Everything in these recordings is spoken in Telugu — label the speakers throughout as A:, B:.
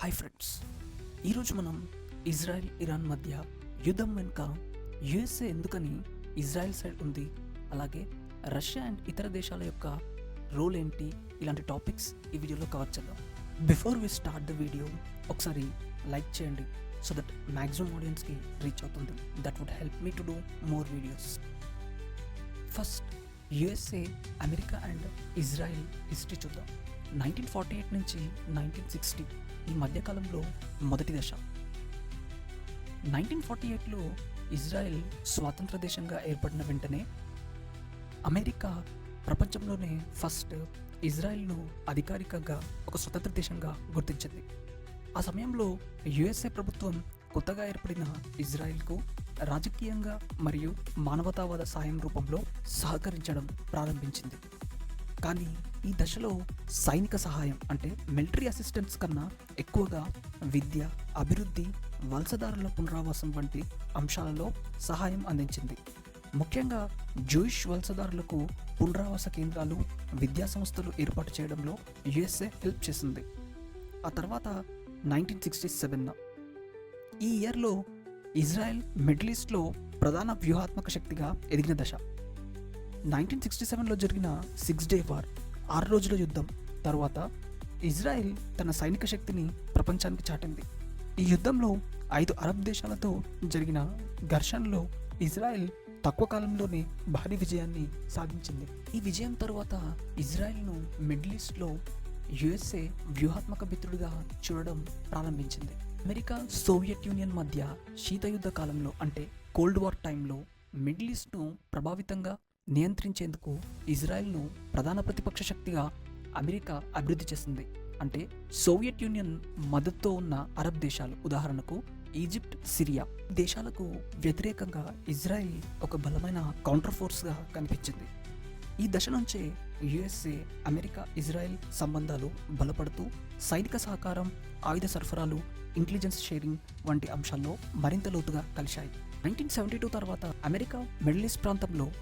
A: హాయ్ ఫ్రెండ్స్ ఈరోజు మనం ఇజ్రాయెల్ ఇరాన్ మధ్య యుద్ధం వెనుక యుఎస్ఏ ఎందుకని ఇజ్రాయెల్ సైడ్ ఉంది అలాగే రష్యా అండ్ ఇతర దేశాల యొక్క రోల్ ఏంటి ఇలాంటి టాపిక్స్ ఈ వీడియోలో కవర్ చేద్దాం. Before we start the video ఒకసారి లైక్ చేయండి సో దట్ మ్యాక్సిమం ఆడియన్స్కి రీచ్ అవుతుంది. That would help me to do more videos first USA America and Israel history చూద్దాం. నైన్టీన్ ఫార్టీ ఎయిట్ నుంచి నైన్టీన్ సిక్స్టీ ఈ మధ్యకాలంలో మొదటి దశ. నైన్టీన్ ఫార్టీ ఎయిట్లో ఇజ్రాయెల్ స్వాతంత్ర దేశంగా ఏర్పడిన వెంటనే అమెరికా ప్రపంచంలోనే ఫస్ట్ ఇజ్రాయెల్ను అధికారికంగా ఒక స్వతంత్ర దేశంగా గుర్తించింది. ఆ సమయంలో యుఎస్ఏ ప్రభుత్వం కొత్తగా ఏర్పడిన ఇజ్రాయెల్కు రాజకీయంగా మరియు మానవతావాద సాయం రూపంలో సహకరించడం ప్రారంభించింది. కానీ ఈ దశలో సైనిక సహాయం అంటే మిలిటరీ అసిస్టెన్స్ కన్నా ఎక్కువగా విద్య అభివృద్ధి వలసదారుల పునరావాసం వంటి అంశాలలో సహాయం అందించింది. ముఖ్యంగా జూయిష్ వలసదారులకు పునరావాస కేంద్రాలు విద్యా సంస్థలు ఏర్పాటు చేయడంలో యుఎస్ఏ హెల్ప్ చేసింది. ఆ తర్వాత నైన్టీన్ సిక్స్టీ సెవెన్ ఈ ఇయర్లో ఇజ్రాయెల్ మిడిల్ ఈస్ట్లో ప్రధాన వ్యూహాత్మక శక్తిగా ఎదిగిన దశ. నైన్టీన్ సిక్స్టీ సెవెన్లో జరిగిన సిక్స్ డే వార్ ఆరు రోజుల యుద్ధం. తర్వాత ఇజ్రాయెల్ తన సైనిక శక్తిని ప్రపంచానికి చాటింది. ఈ యుద్ధంలో ఐదు అరబ్ దేశాలతో జరిగిన ఘర్షణలో ఇజ్రాయెల్ తక్కువ కాలంలోనే భారీ విజయాన్ని సాధించింది. ఈ విజయం తర్వాత ఇజ్రాయెల్ను మిడిల్ ఈస్ట్లో యుఎస్ఏ వ్యూహాత్మక మిత్రుడిగా చూడడం ప్రారంభించింది. అమెరికా సోవియట్ యూనియన్ మధ్య శీతయుద్ధ కాలంలో అంటే కోల్డ్ వార్ టైంలో మిడిల్ ఈస్ట్ను ప్రభావితంగా నియంత్రించేందుకు ఇజ్రాయెల్ను ప్రధాన ప్రతిపక్ష శక్తిగా అమెరికా అభివృద్ధి చేసింది అంటే సోవియట్ యూనియన్ మద్దతుతో ఉన్న అరబ్ దేశాలు. ఉదాహరణకు ఈజిప్ట్ సిరియా దేశాలకు వ్యతిరేకంగా ఇజ్రాయెల్ ఒక బలమైన కౌంటర్ ఫోర్స్గా కనిపించింది. ఈ దశ నుంచే యుఎస్ఏ అమెరికా ఇజ్రాయెల్ సంబంధాలు బలపడుతూ సైనిక సహకారం ఆయుధ సరఫరాలు ఇంటెలిజెన్స్ షేరింగ్ వంటి అంశాల్లో మరింత లోతుగా కలిశాయి. నైన్టీన్ సెవెంటీ టూ తర్వాత అమెరికా మిడిల్ ఈస్ట్ ప్రాంతంలో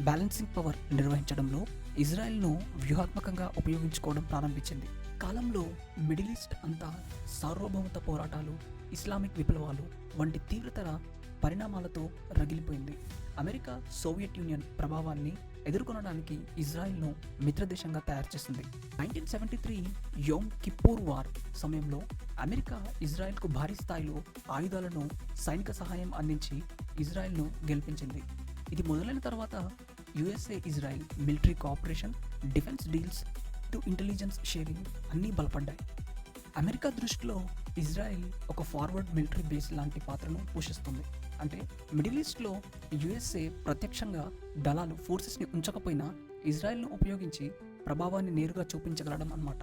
A: బ్యాలెన్సింగ్ పవర్ నిర్వహించడంలో ఇజ్రాయెల్ను వ్యూహాత్మకంగా ఉపయోగించుకోవడం ప్రారంభించింది. కాలంలో మిడిల్ ఈస్ట్ అంతా సార్వభౌమత పోరాటాలు ఇస్లామిక్ విప్లవాలు వంటి తీవ్రతర పరిణామాలతో రగిలిపోయింది. అమెరికా సోవియట్ యూనియన్ ప్రభావాన్ని ఎదుర్కొనడానికి ఇజ్రాయెల్ను మిత్రదేశంగా తయారు చేసింది. Nineteen seventy three Yom Kippur war సమయంలో అమెరికా ఇజ్రాయెల్కు భారీ స్థాయిలో ఆయుధాలను సైనిక సహాయం అందించి ఇజ్రాయెల్ను గెలిపించింది. ఇది మొదలైన తర్వాత USA Israel military cooperation defence deals to intelligence sharing అన్నీ బలపడ్డాయి. అమెరికా దృష్టిలో ఇజ్రాయెల్ ఒక ఫార్వర్డ్ మిలిటరీ బేస్ లాంటి పాత్రను పోషిస్తుంది. అంటే మిడిల్ ఈస్ట్లో యుఎస్ఏ ప్రత్యక్షంగా దళాలు ఫోర్సెస్ని ఉంచకపోయినా ఇజ్రాయెల్ను ఉపయోగించి ప్రభావాన్ని నేరుగా చూపించగలడం అన్నమాట.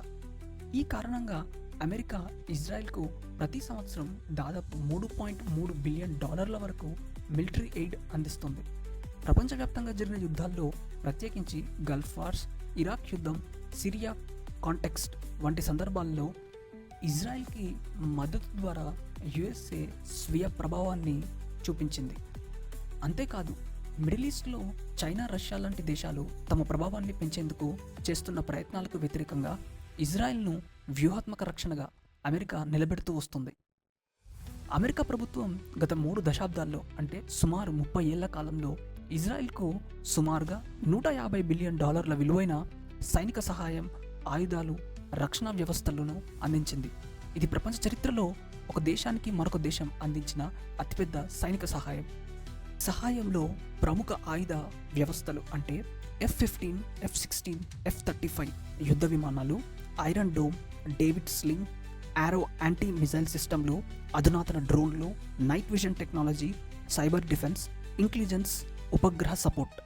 A: ఈ కారణంగా అమెరికా ఇజ్రాయెల్కు ప్రతి సంవత్సరం దాదాపు మూడు పాయింట్ మూడు బిలియన్ డాలర్ల వరకు మిలిటరీ ఎయిడ్ అందిస్తుంది. ప్రపంచవ్యాప్తంగా జరిగిన యుద్ధాల్లో ప్రత్యేకించి గల్ఫ్ వార్స్ ఇరాక్ యుద్ధం సిరియా కాంటెక్స్ట్ వంటి సందర్భాల్లో ఇజ్రాయెల్కి మద్దతు ద్వారా యుఎస్ఏ స్వీయ ప్రభావాన్ని చూపించింది. అంతేకాదు మిడిల్ ఈస్ట్లో చైనా రష్యా లాంటి దేశాలు తమ ప్రభావాన్ని పెంచేందుకు చేస్తున్న ప్రయత్నాలకు వ్యతిరేకంగా ఇజ్రాయెల్ను వ్యూహాత్మక రక్షణగా అమెరికా నిలబెడుతూ వస్తుంది. అమెరికా ప్రభుత్వం గత మూడు దశాబ్దాల్లో అంటే సుమారు ముప్పై ఏళ్ళ కాలంలో ఇజ్రాయెల్కు సుమారుగా నూట యాభై బిలియన్ డాలర్ల విలువైన సైనిక సహాయం ఆయుధాలు రక్షణ వ్యవస్థలను అందించింది. ఇది ప్రపంచ చరిత్రలో ఒక దేశానికి మరొక దేశం అందించిన అతిపెద్ద సైనిక సహాయం. సహాయంలో ప్రముఖ ఆయుధ వ్యవస్థలు అంటే F fifteen F sixteen F thirty five యుద్ధ విమానాలు iron dome David sling arrow anti missile సిస్టమ్లు అధునాతన డ్రోన్లు night vision technology cyber defence intelligence ఉపగ్రహ సపోర్ట్.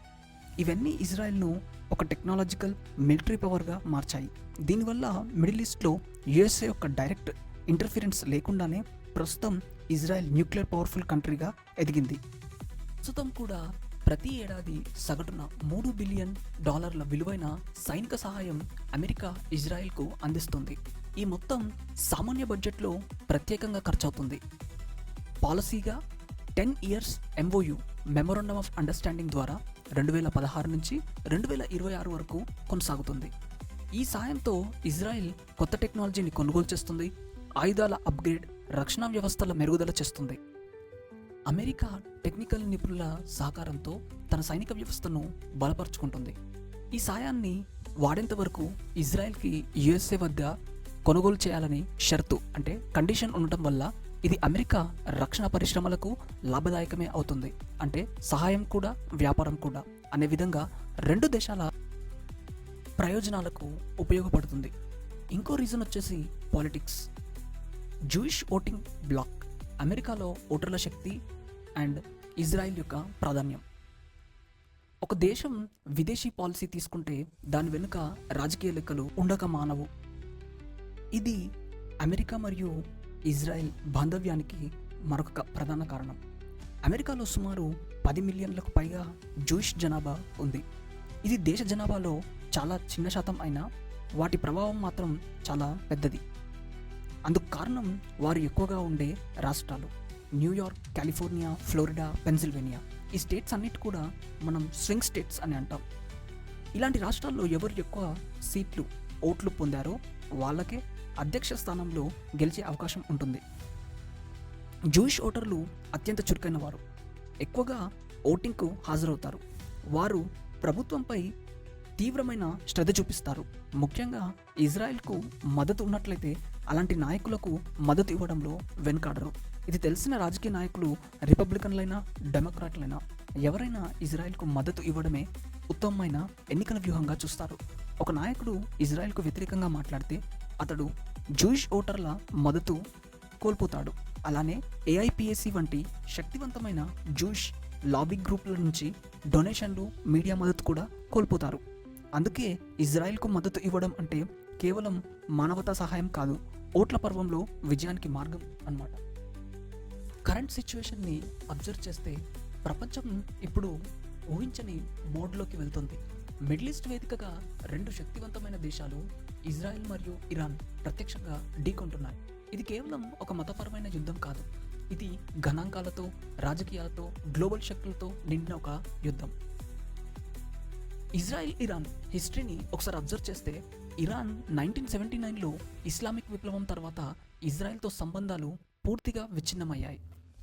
A: ఇవన్నీ ఇజ్రాయెల్ను ఒక టెక్నాలజికల్ మిలిటరీ పవర్గా మార్చాయి. దీనివల్ల మిడిల్ ఈస్ట్లో యుఎస్ఏ యొక్క డైరెక్ట్ ఇంటర్ఫిరెన్స్ లేకుండానే ప్రస్తుతం ఇజ్రాయెల్ న్యూక్లియర్ పవర్ఫుల్ కంట్రీగా ఎదిగింది. ప్రస్తుతం కూడా ప్రతి ఏడాది సగటున మూడు బిలియన్ డాలర్ల విలువైన సైనిక సహాయం అమెరికా ఇజ్రాయెల్కు అందిస్తుంది. ఈ మొత్తం సామాన్య బడ్జెట్లో ప్రత్యేకంగా ఖర్చవుతుంది. పాలసీగా ten years MOU memorandum of understanding ద్వారా రెండు వేల పదహారు నుంచి రెండు వేల ఇరవై ఆరు వరకు కొనసాగుతుంది. ఈ సాయంతో ఇజ్రాయెల్ కొత్త టెక్నాలజీని కొనుగోలు చేస్తుంది. ఆయుధాల అప్గ్రేడ్ రక్షణ వ్యవస్థల మెరుగుదల చేస్తుంది. అమెరికా టెక్నికల్ నిపుణుల సహకారంతో తన సైనిక వ్యవస్థను బలపరుచుకుంటుంది. ఈ సాయాన్ని వాడేంత వరకు ఇజ్రాయెల్కి యుఎస్ఏ వద్ద కొనుగోలు చేయాలని షరతు అంటే కండిషన్ ఉండటం వల్ల ఇది అమెరికా రక్షణ పరిశ్రమలకు లాభదాయకమే అవుతుంది. అంటే సహాయం కూడా వ్యాపారం కూడా అనే విధంగా రెండు దేశాల ప్రయోజనాలకు ఉపయోగపడుతుంది. ఇంకో రీజన్ వచ్చేసి పాలిటిక్స్. జూయిష్ ఓటింగ్ బ్లాక్ అమెరికాలో ఓటర్ల శక్తి అండ్ ఇజ్రాయిల్ యొక్క ప్రాధాన్యం. ఒక దేశం విదేశీ పాలసీ తీసుకుంటే దాని వెనుక రాజకీయ లెక్కలు ఉండక మానవు. ఇది అమెరికా మరియు ఇజ్రాయెల్ బాంధవ్యానికి మరొక ప్రధాన కారణం. అమెరికాలో సుమారు పది మిలియన్లకు పైగా జూయిష్ జనాభా ఉంది. ఇది దేశ జనాభాలో చాలా చిన్న శాతం అయినా వాటి ప్రభావం మాత్రం చాలా పెద్దది. అందుకు కారణం వారు ఎక్కువగా ఉండే రాష్ట్రాలు. New York California Florida Pennsylvania. ఈ స్టేట్స్ అన్నిటి కూడా మనం స్వింగ్ స్టేట్స్ అని అంటాం. ఇలాంటి రాష్ట్రాల్లో ఎవరు ఎక్కువ సీట్లు ఓట్లు పొందారో వాళ్ళకే అధ్యక్ష స్థానంలో గెలిచే అవకాశం ఉంటుంది. జూయిష్ ఓటర్లు అత్యంత చురుకైన వారు ఎక్కువగా ఓటింగ్కు హాజరవుతారు. వారు ప్రభుత్వంపై తీవ్రమైన శ్రద్ధ చూపిస్తారు. ముఖ్యంగా ఇజ్రాయెల్కు మద్దతు ఉన్నట్లయితే అలాంటి నాయకులకు మద్దతు ఇవ్వడంలో వెనుకాడరు. ఇది తెలిసిన రాజకీయ నాయకులు రిపబ్లికన్లైనా డెమోక్రాట్లైనా ఎవరైనా ఇజ్రాయెల్కు మద్దతు ఇవ్వడమే ఉత్తమమైన ఎన్నికల వ్యూహంగా చూస్తారు. ఒక నాయకుడు ఇజ్రాయెల్కు వ్యతిరేకంగా మాట్లాడితే అతడు జూయిష్ ఓటర్ల మద్దతు కోల్పోతాడు. అలానే ఏఐపిఎస్సి వంటి శక్తివంతమైన జూయిష్ లాబీ గ్రూపుల నుంచి డొనేషన్లు మీడియా మద్దతు కూడా కోల్పోతారు. అందుకే ఇజ్రాయెల్కు మద్దతు ఇవ్వడం అంటే కేవలం మానవతా సహాయం కాదు ఓట్ల పర్వంలో విజయానికి మార్గం అన్నమాట. కరెంట్ సిచ్యువేషన్ని అబ్జర్వ్ చేస్తే ప్రపంచం ఇప్పుడు ఊహించని మోడ్లోకి వెళ్తుంది. మిడిల్ ఈస్ట్ వేదికగా రెండు శక్తివంతమైన దేశాలు ఇజ్రాయెల్ మరియు ఇరాన్ ప్రత్యక్షంగా ఢీకొంటున్నాయి. ఇది కేవలం ఒక మతపరమైన యుద్ధం కాదు. ఇది గణాంకాలతో రాజకీయాలతో గ్లోబల్ శక్తులతో నిండిన ఒక యుద్ధం. ఇజ్రాయెల్ ఇరాన్ హిస్టరీని ఒకసారి అబ్జర్వ్ చేస్తే ఇరాన్ నైన్టీన్ సెవెంటీ నైన్లో ఇస్లామిక్ విప్లవం తర్వాత ఇజ్రాయెల్తో సంబంధాలు పూర్తిగా విచ్ఛిన్నమయ్యాయి.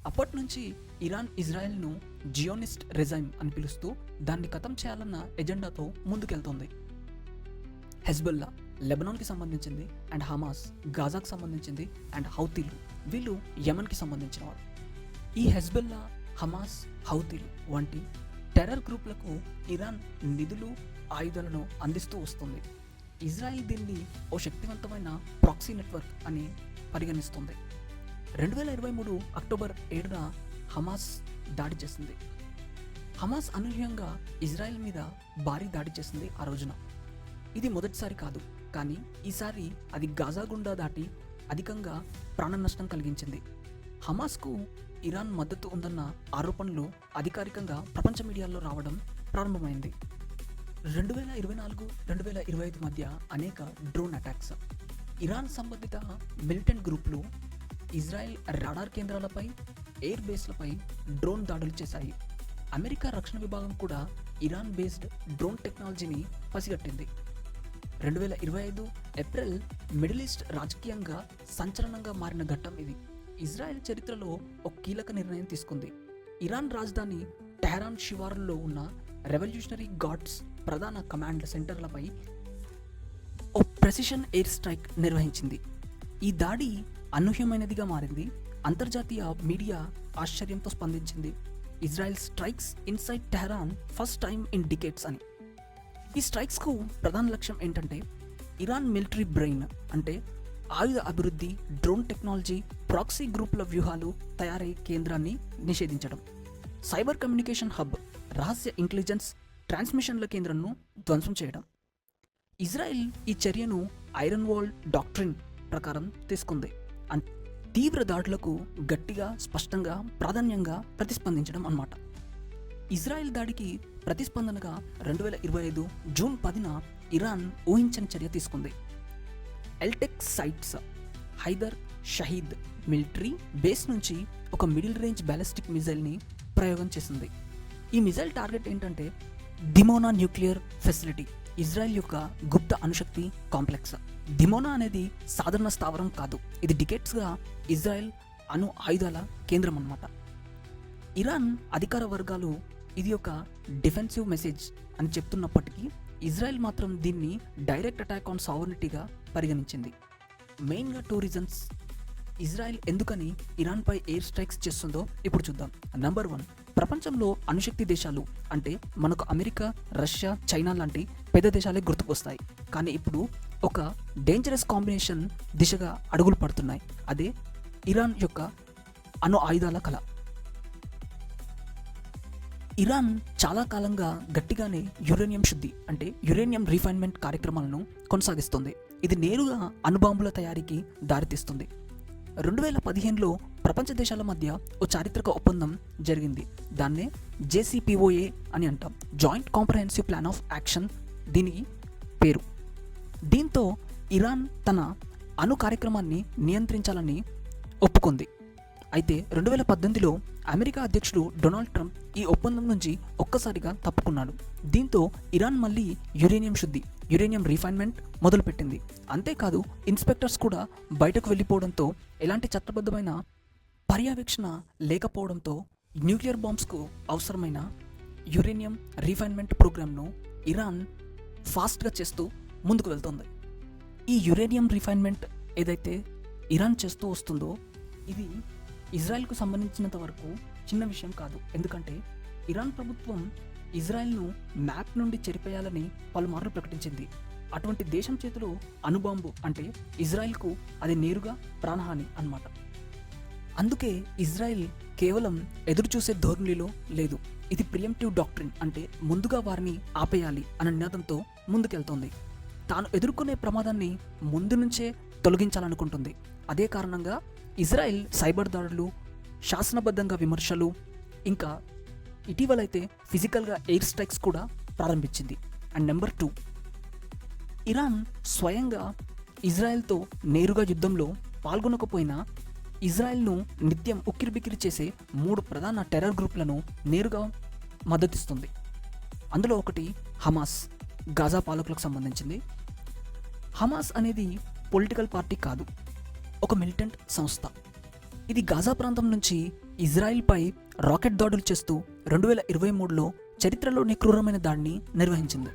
A: అప్పటి నుంచి ఇరాన్ ఇజ్రాయెల్ను జియోనిస్ట్ రిజైమ్ అని పిలుస్తూ దాన్ని ఖతం చేయాలన్న ఎజెండాతో ముందుకెళ్తోంది. హెజ్బుల్లా లెబనాన్కి సంబంధించింది అండ్ హమాస్ గాజాకు సంబంధించింది అండ్ హౌతీలు. వీళ్ళు యమన్కి సంబంధించిన వారు ఈ హెజ్బెల్లా హమాస్ హౌతీలు వంటి టెర్రర్ గ్రూప్లకు ఇరాన్ నిధులు ఆయుధాలను అందిస్తూ వస్తుంది. ఇజ్రాయిల్ దీన్ని ఓ శక్తివంతమైన ప్రాక్సీ నెట్వర్క్ అని పరిగణిస్తుంది. రెండు వేల ఇరవై మూడు అక్టోబర్ ఏడున హమాస్ దాడి చేసింది. హమాస్ అనూహ్యంగా ఇజ్రాయెల్ మీద భారీ దాడి చేసింది ఆ రోజున. ఇది మొదటిసారి కాదు. కానీ ఈసారి అది గాజా గుండా దాటి అధికంగా ప్రాణ నష్టం కలిగించింది. హమాస్కు ఇరాన్ మద్దతు ఉందన్న ఆరోపణలు అధికారికంగా ప్రపంచ మీడియాలో రావడం ప్రారంభమైంది. రెండు వేల ఇరవై నాలుగు రెండు వేల ఇరవై ఐదు మధ్య అనేక డ్రోన్ అటాక్స్. ఇరాన్ సంబంధిత మిలిటెంట్ గ్రూపులు ఇజ్రాయెల్ రాడార్ కేంద్రాలపై ఎయిర్ బేస్లపై డ్రోన్ దాడులు చేశాయి. అమెరికా రక్షణ విభాగం కూడా ఇరాన్ బేస్డ్ డ్రోన్ టెక్నాలజీని పసిగట్టింది. రెండు వేల ఇరవై ఐదు ఏప్రిల్ మిడిల్ ఈస్ట్ రాజకీయంగా సంచలనంగా మారిన ఘట్టం ఇది. ఇజ్రాయెల్ చరిత్రలో ఒక కీలక నిర్ణయం తీసుకుంది. ఇరాన్ రాజధాని టెహరాన్ శివారులో ఉన్న రెవల్యూషనరీ గార్డ్స్ ప్రధాన కమాండ్ల సెంటర్లపై ఓ ప్రెసిషన్ ఎయిర్ స్ట్రైక్ నిర్వహించింది. ఈ దాడి అనూహ్యమైనదిగా మారింది. అంతర్జాతీయ మీడియా ఆశ్చర్యంతో స్పందించింది. Israel strikes inside Tehran first time in decades అని. ఈ స్ట్రైక్స్కు ప్రధాన లక్ష్యం ఏంటంటే ఇరాన్ మిలిటరీ బ్రెయిన్ అంటే ఆయుధ అభివృద్ధి డ్రోన్ టెక్నాలజీ ప్రాక్సీ గ్రూపుల వ్యూహాలు తయారయ్యే కేంద్రాన్ని నిషేధించడం. సైబర్ కమ్యూనికేషన్ హబ్ రహస్య ఇంటెలిజెన్స్ ట్రాన్స్మిషన్ల కేంద్రంను ధ్వంసం చేయడం. ఇజ్రాయెల్ ఈ చర్యను ఐరన్ వాల్ డాక్ట్రిన్ ప్రకారం తీసుకుంది. అన్ తీవ్ర దాడులకు గట్టిగా స్పష్టంగా ప్రాధాన్యంగా ప్రతిస్పందించడం అన్నమాట. ఇజ్రాయెల్ దాడికి ప్రతిస్పందనగా రెండు వేల ఇరవై ఐదు జూన్ పదిన ఇరాన్ ఊహించని చర్య తీసుకుంది. ఎల్టెక్ sites Haidar Shahid military base నుంచి ఒక మిడిల్ రేంజ్ బ్యాలిస్టిక్ మిజైల్ని ప్రయోగం చేసింది. ఈ మిజైల్ టార్గెట్ ఏంటంటే దిమోనా న్యూక్లియర్ ఫెసిలిటీ ఇజ్రాయెల్ యొక్క గుప్త అణుశక్తి కాంప్లెక్స్. దిమోనా అనేది సాధారణ స్థావరం కాదు ఇది డికెట్స్గా ఇజ్రాయెల్ అణు ఆయుధాల కేంద్రం అన్నమాట. ఇరాన్ అధికార వర్గాలు ఇది ఒక డిఫెన్సివ్ మెసేజ్ అని చెప్తున్నప్పటికీ ఇజ్రాయెల్ మాత్రం దీన్ని డైరెక్ట్ అటాక్ ఆన్ సావర్నిటీగా పరిగణించింది. మెయిన్గా టూ రీజన్స్. ఇజ్రాయెల్ ఎందుకని ఇరాన్పై ఎయిర్ స్ట్రైక్స్ చేస్తుందో ఇప్పుడు చూద్దాం. నంబర్ వన్ ప్రపంచంలో అణుశక్తి దేశాలు అంటే మనకు అమెరికా రష్యా చైనా లాంటి పెద్ద దేశాలే గుర్తుకొస్తాయి. కానీ ఇప్పుడు ఒక డేంజరస్ కాంబినేషన్ దిశగా అడుగులు పడుతున్నాయి. అదే ఇరాన్ యొక్క అణు ఆయుధాల కళ ఇరాన్ చాలా కాలంగా గట్టిగానే యురేనియం శుద్ధి అంటే యురేనియం రీఫైన్మెంట్ కార్యక్రమాలను కొనసాగిస్తుంది. ఇది నేరుగా అణుబాంబుల తయారీకి దారితీస్తుంది. రెండు వేల పదిహేనులో ప్రపంచ దేశాల మధ్య ఓ చారిత్రక ఒప్పందం జరిగింది. దాన్నే జేసీపీఓఏ అని అంటాం. Joint comprehensive plan of action దీనికి పేరు. దీంతో ఇరాన్ తన అణు కార్యక్రమాన్ని నియంత్రించాలని ఒప్పుకుంది. అయితే రెండు వేల పద్దెనిమిదిలో అమెరికా అధ్యక్షుడు డొనాల్డ్ ట్రంప్ ఈ ఒప్పందం నుంచి ఒక్కసారిగా తప్పుకున్నాడు. దీంతో ఇరాన్ మళ్ళీ యురేనియం శుద్ధి యురేనియం రీఫైన్మెంట్ మొదలుపెట్టింది. అంతేకాదు ఇన్స్పెక్టర్స్ కూడా బయటకు వెళ్ళిపోవడంతో ఎలాంటి చట్టబద్ధమైన పర్యవేక్షణ లేకపోవడంతో న్యూక్లియర్ బాంబ్స్కు అవసరమైన యురేనియం రీఫైన్మెంట్ ప్రోగ్రామ్ను ఇరాన్ ఫాస్ట్గా చేస్తూ ముందుకు వెళ్తుంది. ఈ యురేనియం రిఫైన్మెంట్ ఏదైతే ఇరాన్ చేస్తూ వస్తుందో ఇది ఇజ్రాయెల్కు సంబంధించినంత వరకు చిన్న విషయం కాదు. ఎందుకంటే ఇరాన్ ప్రభుత్వం ఇజ్రాయెల్ను మ్యాప్ నుండి చెరిపేయాలని పలుమార్లు ప్రకటించింది. అటువంటి దేశం చేతిలో అణుబాంబు అంటే ఇజ్రాయెల్కు అది నేరుగా ప్రాణహాని అన్నమాట. అందుకే ఇజ్రాయెల్ కేవలం ఎదురు చూసే ధోరణిలో లేదు. ఇది ప్రియంటివ్ డాక్ట్రిన్ అంటే ముందుగా వారిని ఆపేయాలి అన్న నినాదంతో ముందుకెళ్తోంది. తాను ఎదుర్కొనే ప్రమాదాన్ని ముందు నుంచే తొలగించాలనుకుంటుంది. అదే కారణంగా ఇజ్రాయెల్ సైబర్ దాడులు శాసనబద్ధంగా విమర్శలు ఇంకా ఇటీవలైతే ఫిజికల్గా ఎయిర్ స్ట్రైక్స్ కూడా ప్రారంభించింది. అండ్ నెంబర్ టూ ఇరాన్ స్వయంగా ఇజ్రాయెల్తో నేరుగా యుద్ధంలో పాల్గొనకపోయినా ఇజ్రాయెల్ను నిత్యం ఉక్కిరిబిక్కిరి చేసే మూడు ప్రధాన టెర్రర్ గ్రూప్లను నేరుగా మద్దతిస్తుంది. అందులో ఒకటి హమాస్ గాజా పాలకులకు సంబంధించింది. హమాస్ అనేది పొలిటికల్ పార్టీ కాదు. ఒక మిలిటెంట్ సంస్థ. ఇది గాజా ప్రాంతం నుంచి ఇజ్రాయిల్పై రాకెట్ దాడులు చేస్తూ రెండు వేల ఇరవై మూడులో చరిత్రలోని క్రూరమైన దాడిని నిర్వహించింది.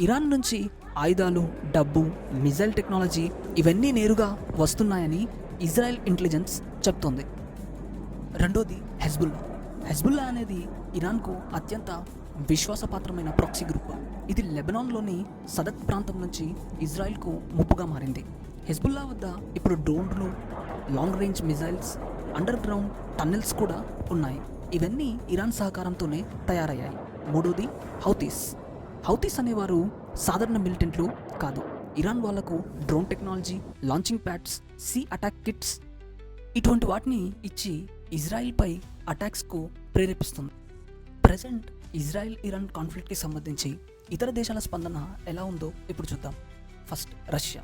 A: ఇరాన్ నుంచి ఆయుధాలు డబ్బు మిజైల్ టెక్నాలజీ ఇవన్నీ నేరుగా వస్తున్నాయని ఇజ్రాయెల్ ఇంటెలిజెన్స్ చెప్తోంది. రెండోది హెజ్బుల్లా. హెజ్బుల్లా అనేది ఇరాన్కు అత్యంత విశ్వాసపాత్రమైన ప్రాక్సీ గ్రూప్. ఇది లెబనాన్లోని సదక్ ప్రాంతం నుంచి ఇజ్రాయెల్కు ముప్పుగా మారింది. హెజ్బుల్లా వద్ద ఇప్పుడు డ్రోన్లు long range missiles underground tunnels కూడా ఉన్నాయి. ఇవన్నీ ఇరాన్ సహకారంతోనే తయారయ్యాయి. మూడోది హౌతీస్. హౌతీస్ అనేవారు సాధారణ మిలిటెంట్లు కాదు. ఇరాన్ వాళ్ళకు drone technology launching pads sea attack kits ఇటువంటి వాటిని ఇచ్చి ఇజ్రాయిల్పై అటాక్స్కు ప్రేరేపిస్తుంది. ప్రజెంట్ ఇజ్రాయెల్ ఇరాన్ కాన్ఫ్లిక్ట్కి సంబంధించి ఇతర దేశాల స్పందన ఎలా ఉందో ఇప్పుడు చూద్దాం. ఫస్ట్ రష్యా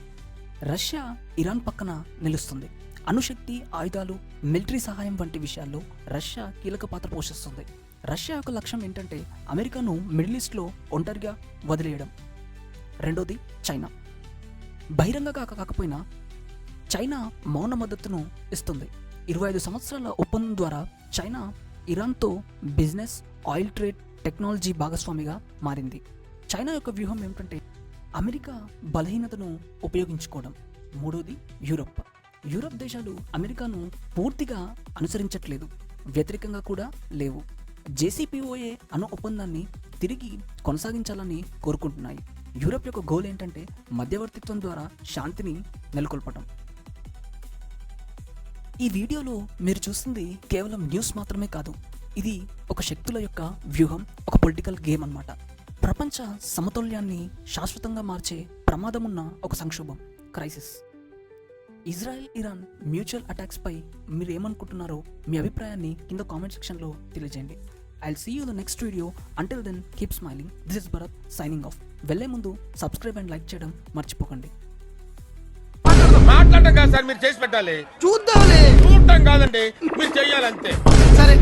A: రష్యా ఇరాన్ పక్కన నిలుస్తుంది. అణుశక్తి ఆయుధాలు మిలిటరీ సహాయం వంటి విషయాల్లో రష్యా కీలక పాత్ర పోషిస్తుంది. రష్యా యొక్క లక్ష్యం ఏంటంటే అమెరికాను మిడిల్ ఈస్ట్లో ఒంటరిగా వదిలేయడం. రెండోది చైనా. బహిరంగ కాక కాకపోయినా చైనా మౌన మద్దతును ఇస్తుంది. ఇరవై ఐదు సంవత్సరాల ఒప్పందం ద్వారా చైనా ఇరాన్తో బిజినెస్ ఆయిల్ ట్రేడ్ టెక్నాలజీ భాగస్వామిగా మారింది. చైనా యొక్క వ్యూహం ఏమిటంటే అమెరికా బలహీనతను ఉపయోగించుకోవడం. మూడోది యూరప్. యూరప్ దేశాలు అమెరికాను పూర్తిగా అనుసరించట్లేదు. వ్యతిరేకంగా కూడా లేవు. జేసీపీఓఏ అను ఒప్పందాన్ని తిరిగి కొనసాగించాలని కోరుకుంటున్నాయి. యూరప్ యొక్క గోల్ ఏంటంటే మధ్యవర్తిత్వం ద్వారా శాంతిని నెలకొల్పటం. ఈ వీడియోలో మీరు చూస్తుంది కేవలం న్యూస్ మాత్రమే కాదు. ఇది ఒక శక్తుల యొక్క వ్యూహం ఒక పొలిటికల్ గేమ్ అన్నమాట. ప్రపంచ సమతౌల్యాన్ని శాశ్వతంగా మార్చే ప్రమాదమున్న ఒక సంక్షోభం crisis. Israel Iran mutual attacks పై మీరు ఏమనుకుంటున్నారో మీ అభిప్రాయాన్ని కింద కామెంట్ సెక్షన్లో తెలియజేయండి. I see you the next video until then keep smiling this is Bharat signing off వెళ్ళే ముందు సబ్స్క్రైబ్ అండ్ లైక్ చేయడం మర్చిపోకండి.
B: మాట్లాడటం కాదు సార్ మీరు చేసి పెట్టాలి.
C: చూద్దాంలే.
B: చూడటం కాదండి మీరు చెయ్యాలంతే.
C: సరే.